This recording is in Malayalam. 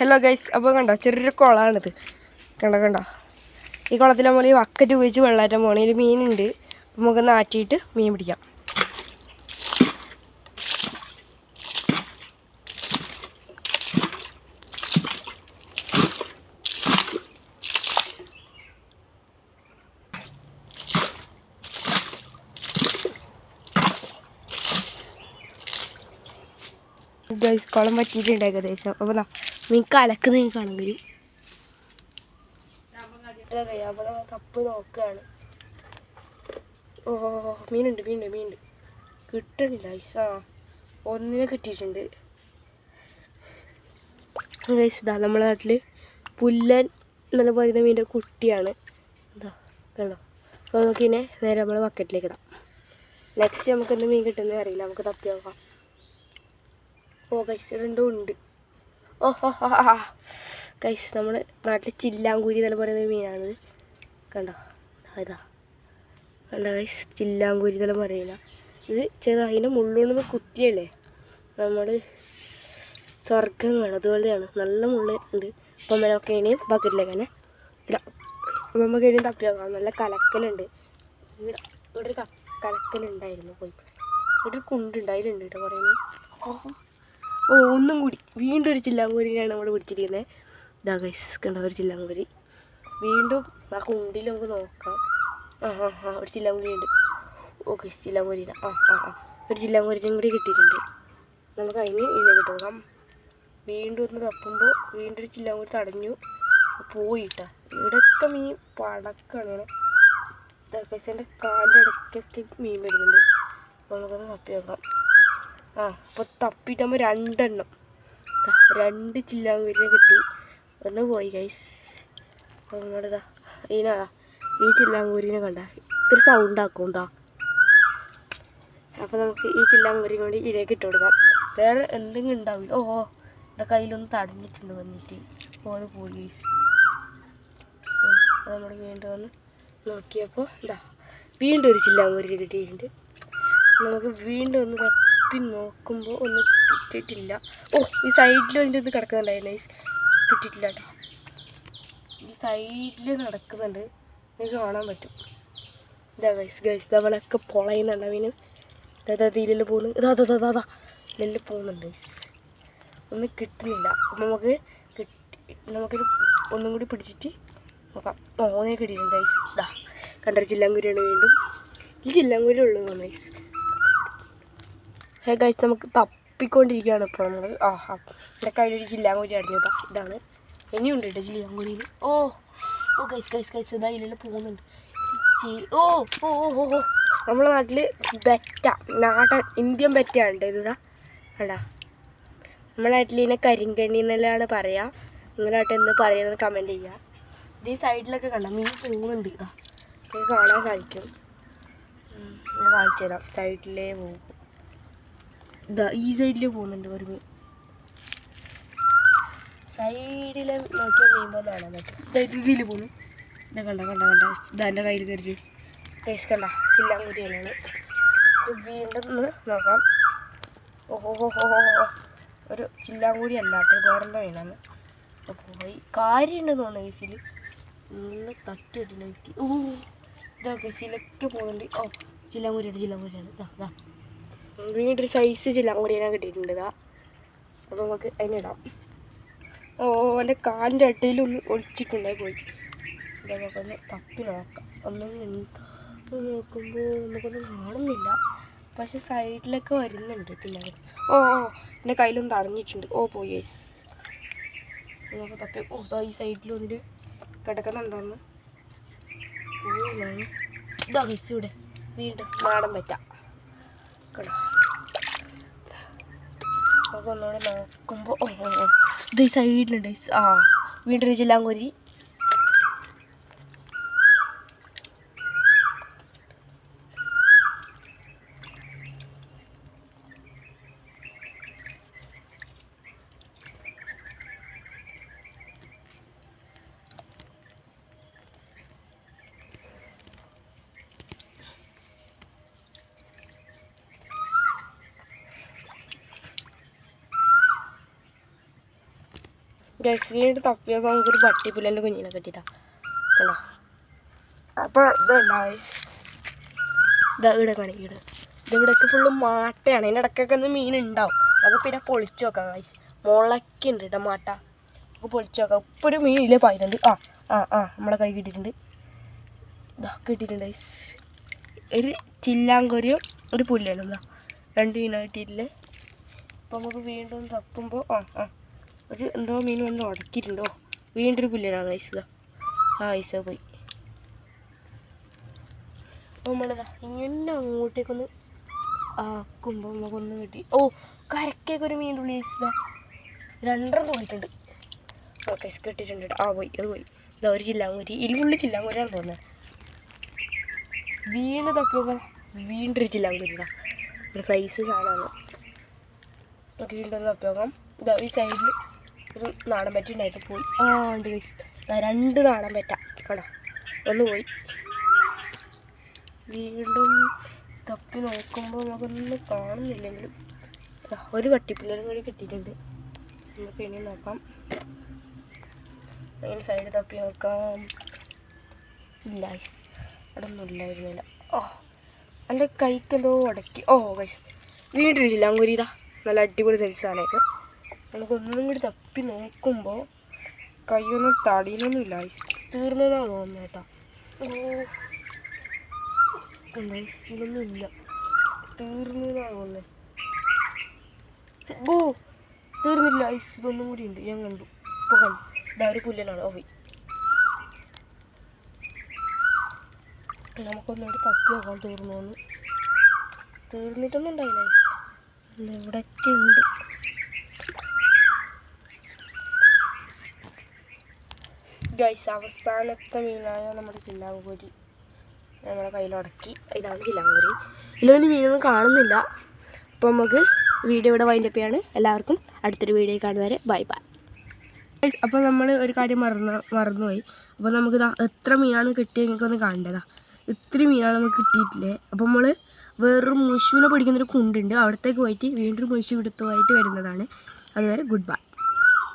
ഹലോ ഗൈസ് അപ്പോൾ കണ്ടോ ചെറിയൊരു കുളമാണിത്. കണ്ടോ കണ്ടോ? ഈ കുളത്തിൽ നമ്മൾ ഈ വക്കറ്റ് ഉപയോഗിച്ച് വെള്ളമായിട്ട് പോകണം. ഇതിൽ മീനുണ്ട്. നമുക്ക് നാട്ടിയിട്ട് മീൻ പിടിക്കാം. ഗൈസ് കുളം പറ്റിയിട്ടുണ്ട് ഏകദേശം. അപ്പോൾ ദാ അലക്കുന്ന മീൻ കാണാൻ കഴിയും അവിടെ തപ്പ് നോക്കുകയാണ് ഓ മീനുണ്ട് മീനുണ്ട് മീനുണ്ട്. കിട്ടണില്ല ഐസാ ഒന്നിനെ കിട്ടിയിട്ടുണ്ട്. ഗൈസ് ഇതാ നാട്ടിൽ പുല്ലൻ എന്നല്ല പറയുന്ന മീന്റെ കുട്ടിയാണ്. എന്താ കണ്ടോ? അപ്പോൾ നമുക്കിനെ നേരെ നമ്മൾ ബക്കറ്റിലേക്ക് ഇടാം. നെക്സ്റ്റ് നമുക്ക് എന്ത് മീൻ കിട്ടുന്നത് അറിയില്ല. നമുക്ക് തപ്പി നോക്കാം. ഓ കൈസ് രണ്ടും ഉണ്ട്. ഓ ഹോ ഹോ ഹാ കൈസ് നമ്മുടെ നാട്ടിൽ ചില്ലാങ്കൂരി എന്നു പറയുന്ന മീനാണ്. കണ്ടോ? ഇതാ കണ്ടോ കൈസ് ചില്ലാങ്കൂരി എന്നു പറയുന്ന. ഇത് ചെറു അതിന്റെ മുള്ളുകൊണ്ടൊന്ന് കുത്തിയല്ലേ? നമ്മൾ സ്വർഗം കാണും അതുപോലെയാണ്. നല്ല മുള്ള ഉണ്ട്. അപ്പം നമുക്ക് ഇനിയും ബക്കറ്റിലേക്ക് തന്നെ ഇടാം അപ്പം നമുക്ക് ഇനിയും തപ്പി നോക്കാം നല്ല കലക്കലുണ്ട്. ഇവിടെ ഇവിടെ ഒരു കലക്കലുണ്ടായിരുന്നു പോയി. ഇവിടെ ഒരു കുണ്ടുണ്ട് അതിലുണ്ട് കേട്ടോ കുറേ ഓഹോ ഓ ഒന്നും കൂടി. വീണ്ടും ഒരു ചില്ലാങ്കൂരിയാണ് നമ്മൾ പിടിച്ചിരിക്കുന്നത് ഇതാ ഗൈസ് കണ്ടോ? ഒരു ചില്ലാങ്കൂരി. വീണ്ടും ആ കുണ്ടിൽ നമുക്ക് നോക്കാം. ആ ആ ആ ഒരു ചില്ലാങ്കൂരി ഉണ്ട് ഓക്കെ ചില്ലാങ്കൂരിന ആ ആ ആ. ഒരു ചില്ലാങ്കൂരിനും കൂടി കിട്ടിയിട്ടുണ്ട്. നമുക്ക് അതിന് ഇതിലേക്ക് ഇട്ട് വീണ്ടും ഒന്ന് തപ്പുമ്പോൾ വീണ്ടും ഒരു ചില്ലാങ്കൂരി തടഞ്ഞു. പോയിട്ടാ. ഇവിടെയൊക്കെ മീൻ പടക്കാണ്. ഇങ്ങനെ എന്റെ കാലിന്റെ ഇടയ്ക്കൊക്കെ മീൻ വരുന്നുണ്ട്. നമുക്കൊന്ന് തപ്പി നോക്കാം. അപ്പോൾ തപ്പിട്ടാകുമ്പോൾ രണ്ടെണ്ണം രണ്ട് ചില്ലാങ്കുരിനെ കിട്ടി. ഒന്ന് പോയി ഗൈസ് അങ്ങോട്ടാ ഇതിനാ ഈ ചില്ലാങ്കൂരിനെ കണ്ട. ഇത്ര സൗണ്ട് ആക്കും എന്താ അപ്പോൾ നമുക്ക് ഈ ചില്ലാങ്കൂരിനെ കൂടി ഇതിലേക്ക് ഇട്ട് കൊടുക്കാം. വേറെ എന്തെങ്കിലും ഉണ്ടാവില്ല. ഓ എന്റെ കയ്യിലൊന്ന് തടഞ്ഞിട്ടുണ്ട് വന്നിട്ട്. ഓന്ന് പോയി ഗൈസ് അപ്പോൾ നമ്മൾ വീണ്ടും ഒന്ന് നോക്കിയപ്പോൾ എന്താ വീണ്ടും ഒരു ചില്ലാങ്കൂരി കിട്ടിയിട്ടുണ്ട്. നമുക്ക് വീണ്ടും ഒന്ന് തപ്പി നോക്കുമ്പോൾ ഒന്നും കിട്ടിയിട്ടില്ല ഓ ഈ സൈഡിൽ അതിന്റെ ഒന്ന് കിടക്കുന്നുണ്ടായിരുന്നു കിട്ടിയിട്ടില്ല കേട്ടോ. ഈ സൈഡിൽ നടക്കുന്നുണ്ട്. നിങ്ങൾക്ക് കാണാൻ പറ്റും. ഇതാ ഗൈസ് ഗൈസ് അവളൊക്കെ പൊളയുന്നുണ്ട് അവന് ഇതാ ഇതിലെല്ലാം പോകുന്നു. ഇതാ അതാ അതാ അതാ ഇതിലെല്ലാം പോകുന്നുണ്ട് ഗൈസ് ഒന്നും കിട്ടുന്നില്ല. അപ്പം നമുക്ക് കിട്ടി നമുക്കൊരു ഒന്നും കൂടി പിടിച്ചിട്ട് നോക്കാം. ഓനെ കിട്ടിയിട്ടുണ്ട് ഗൈസ് ഇതാ കണ്ടൊരു ചില്ലാങ്കുരിയാണ് വീണ്ടും. ഈ ചില്ലാങ്കുരി ഉള്ളതാണ് ഗൈസ് ഹേ ഗൈസ് നമുക്ക് തപ്പിക്കൊണ്ടിരിക്കുകയാണ് ഇപ്പോൾ നമ്മൾ ആ എന്റെ കയ്യിലൊരു ചില്ലാങ്കുരി അടിഞ്ഞതാ ഇതാണ്. ഇനിയുണ്ട് കേട്ടോ ചില്ലാങ്കുരിയിൽ ഓ ഓ കൈസ് കൈസ് കൈസ് ഇതാ ഇതിൽ പോകുന്നുണ്ട്. ഓ ഓ ഓ ഓ നമ്മളെ നാട്ടിൽ ബെറ്റ നാടൻ ഇന്ത്യൻ ബെറ്റയാണ് കേട്ടോ ഇതാ. കണ്ടാ നമ്മുടെ നാട്ടിൽ ഇതിനെ കരിങ്കണ്ണി എന്നെല്ലാം പറയുക നിങ്ങളുടെ നാട്ടിൽ എന്ന് പറയുന്നത് കമന്റ് ചെയ്യുക ഈ സൈഡിലൊക്കെ കണ്ട? മീൻ പോകുന്നുണ്ട്. ഇതാ. കാണാൻ സാധിക്കും. കാണിച്ചു തരാം സൈഡിലേ പോകും. ഇതാ ഈ സൈഡിൽ പോകുന്നുണ്ട് ഒരു മീൻ സൈഡിൽ നോക്കിയാൽ മീൻ പോലെ കാണാൻ പറ്റും. ഇത് ഇതിൽ പോകുന്നു. ഇതാ കണ്ട കണ്ട കണ്ട. ഇതാ എന്റെ കയ്യിൽ കയറി ടേസ്റ്റ് കണ്ട ചില്ലാങ്കുരി തന്നെയാണ് ഇത് വീണ്ടും നോക്കാം. ഓഹോ ഹോ ഹോ ഹോ ഒരു ചില്ലാങ്കുരി അല്ല കേട്ടോ വേറെന്താ മീനാണ് അപ്പോൾ പോയി. കാര്യമുണ്ടെന്ന് തോന്നുന്നു കേസിൽ നല്ല തട്ടിട്ടിലേക്ക് ഓ ഇതാ കേസിലൊക്കെ പോകുന്നുണ്ട്. ഓ ചില്ലാങ്കുരിയാണ് ചില്ലാങ്കുരിയാണ് ഇതാ ഇതാ വീണ്ടും ഒരു സൈസ് ചില്ലാങ്കുരിയാണ് കിട്ടിയിട്ടുണ്ട് ഇതാ അപ്പോൾ നമുക്ക് അതിനിടാം ഓ എന്റെ കാലിന്റെ അട്ടയിൽ ഒന്ന് ഒളിച്ചിട്ടുണ്ടായി പോയി. നമുക്കൊന്ന് തപ്പി നോക്കാം. ഒന്നും നോക്കുമ്പോൾ നമുക്കൊന്നും കാണുന്നില്ല. പക്ഷെ സൈഡിലൊക്കെ വരുന്നുണ്ട് പിന്നെ ഓ ഓ എന്റെ കയ്യിലൊന്ന് തടഞ്ഞിട്ടുണ്ട്. ഓ പോയി യെസ് നമുക്ക് തപ്പി ഓ ഈ സൈഡിൽ ഒന്നിൽ കിടക്കുന്നുണ്ടോന്ന്. ഇതാ ഹിസ് ഇവിടെ. വീണ്ടും നാടൻ പറ്റാം. കേട്ടോ നമുക്ക് ഒന്നുകൂടെ നോക്കുമ്പോൾ ഇത് ഈ സൈഡിലുണ്ട്. ആ വീണ്ടും ഒരു ഗൈസ് വീണ്ടും തപ്പിയപ്പോൾ നമുക്കൊരു പുല്ലല്ല കുഞ്ഞിനെ കിട്ടിയതാ. കണ്ടോ? അപ്പോൾ ഇതാ ഇവിടെ കാണിക്കും ഇവിടെ. ഇത് ഇവിടെയൊക്കെ ഫുള്ള് മാട്ടയാണ്. അതിന്റെ ഇടയ്ക്കൊക്കെ ഒന്ന് മീൻ ഉണ്ടാവും. അത് പിന്നെ പൊളിച്ചു നോക്കാം ഗൈസ് മുളയ്ക്കുണ്ട് കേട്ടോ മാട്ട. നമുക്ക് പൊളിച്ചു നോക്കാം. ഇപ്പോൾ ഒരു മീൻ ഇല്ലേ പായുന്നുണ്ട് ആ ആ ആ നമ്മളെ കൈ കിട്ടിയിട്ടുണ്ട്. ഇതാ കിട്ടിയിട്ടുണ്ട് ഗൈസ് ഒരു ചില്ലാങ്കൊരിയും ഒരു പുല്ലാണ് രണ്ട് മീനായിട്ടില്ലേ അപ്പോൾ നമുക്ക് വീണ്ടും തപ്പുമ്പോൾ ആ ആ. ഒരു എന്തോ മീൻ വന്ന് ഉടക്കിയിട്ടുണ്ടോ? വീണ്ടും ഒരു പുല്ലിനാണ് ഐസുക ആ ഐസ പോയി. അപ്പോൾ നമ്മളിതാ ഇങ്ങനെ അങ്ങോട്ടേക്കൊന്ന് ആക്കുമ്പോൾ നമുക്കൊന്ന് കിട്ടി. ഓ കരക്കേക്ക് ഒരു മീൻ തുള്ളി ഐസുക രണ്ടെണ്ണം തോന്നിയിട്ടുണ്ട്. ഓക്കെ കിട്ടിയിട്ടുണ്ട് കേട്ടോ. ആ പോയി അത് പോയി. ഇതാ ഒരു ചില്ലാങ്കുരി. ഇതിൽ ഫുള്ള് ചില്ലാങ്കുരിയാണ് തോന്നുന്നത് വീണ് തപ്പിയപ്പോൾ വീണ്ടും ഒരു ചില്ലാങ്കുരി ഇതാ ഒരു സൈസ് സാധനമാണ്. വീണ്ടും തപ്പിയോക്കാം ഇതാ ഈ സൈഡിൽ ഒരു നാടൻ പറ്റ ഉണ്ടായിട്ട് പോയി. ആണ്ട് ഉണ്ട് രണ്ട് നാടൻ പറ്റ. കട. ഒന്ന് പോയി. വീണ്ടും തപ്പി നോക്കുമ്പോൾ നമുക്കൊന്നും കാണുന്നില്ലെങ്കിലും. ഒരു വട്ടിപ്പിള്ളേരും കൂടി കിട്ടിയിട്ടുണ്ട്. നമുക്ക് ഇനി നോക്കാം. അതിന് സൈഡ് തപ്പി നോക്കാം. ഇല്ല ഗൈസ് അവിടെ ഒന്നും ഇല്ലായിരുന്നില്ല. ഓ എന്റെ കൈക്ക് എന്തോ ഉടക്കി. ഓ ഗൈസ് വീണ്ടും ചില്ലാങ്കുരിതാ നല്ല അടിപൊളി സൈസാണേക്ക് നമുക്ക് ഒന്നും കൂടി തപ്പി നോക്കുമ്പോൾ കൈയൊന്നും തടിയിലൊന്നുമില്ല തീർന്നതാ തോന്നുന്നത് കേട്ടോ. തീർന്നതാണ് തോന്നുന്നത് ഓ തീർന്നില്ല. ഐസ് ഇതൊന്നും കൂടി ഉണ്ട്. ഞാൻ കണ്ടു. ഇപ്പോൾ കണ്ടു. ഇതാ ഒരു പുല്ലനാണ്. ഓ നമുക്കൊന്നുകൂടി തപ്പി നോക്കാം തീർന്നു തീർന്നിട്ടൊന്നും ഉണ്ടായില്ല. ഇവിടെയൊക്കെ ഉണ്ട്. ഗൈസ് അവസാനത്തെ മീനായ നമ്മുടെ കില്ലാങ്കോരി നമ്മുടെ കയ്യിലുടക്കി ഇതാണ് കില്ലാങ്കോരി ഇതിലൊന്നും മീനൊന്നും കാണുന്നില്ല. അപ്പോൾ നമുക്ക് വീഡിയോ ഇവിടെ വൈൻഡപ്പ് ചെയ്യാണ്. എല്ലാവർക്കും അടുത്തൊരു വീഡിയോ കാണുന്നവരെ ബൈ ബൈ അപ്പോൾ നമ്മൾ ഒരു കാര്യം മറന്നു മറന്നുപോയി. അപ്പോൾ നമുക്ക് എത്ര മീനാണ് കിട്ടിയത് നിങ്ങൾക്കൊന്ന് കാണേണ്ടതാ ഇത്തിരി മീനാണ് നമുക്ക് കിട്ടിയിട്ടില്ലേ? അപ്പോൾ നമ്മൾ വേറൊരു മുഷുവിനെ പിടിക്കുന്നൊരു കുണ്ടുണ്ട്. അവിടത്തേക്ക് പോയിട്ട് വീണ്ടും മുഷു എടുത്തുമായിട്ട് വരുന്നതാണ്. അതുവരെ ഗുഡ് ബൈ